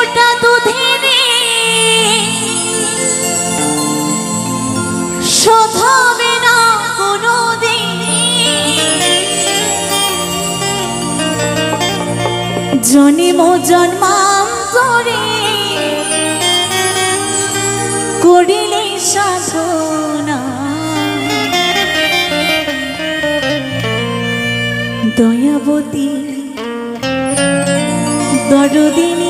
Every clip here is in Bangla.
ফোটা দুধে শোধাবে না কোনো জন্ম জন্মান্তরে করিলে সাধনা। দয়াবতী দরদিনী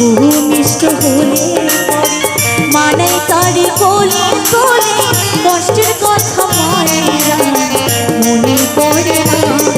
বহু মিষ্ট হলে মানে তারি কোলে কোলে কষ্টের কথা মনে পড়ে না।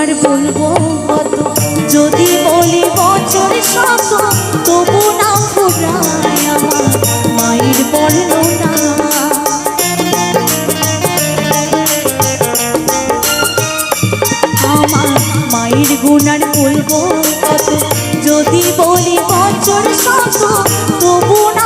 গুণার বলব কত? যদি বলি বছর শত, তবু না মায়ের বর্ণনা। আমার মায়ের গুণার বলব কত? যদি বলি বছর শত, তবু না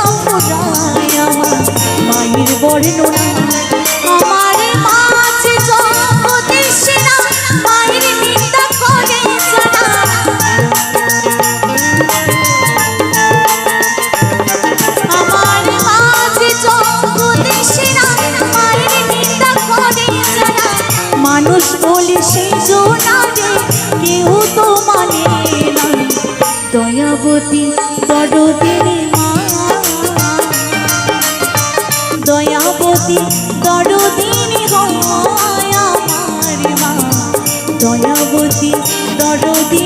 মানুষ বলে সেই জোনারে কেউ তো মানে না দয়াবতী দয়াবতী হয় আমার মা। দয়াবতী দরদিনী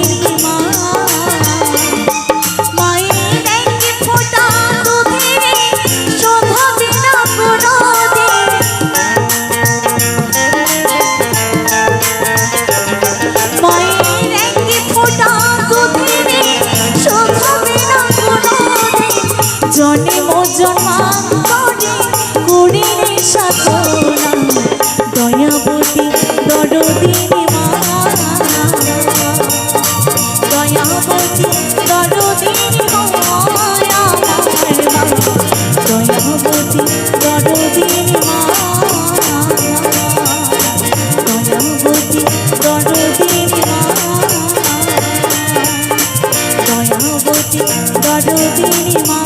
দরদিনী মা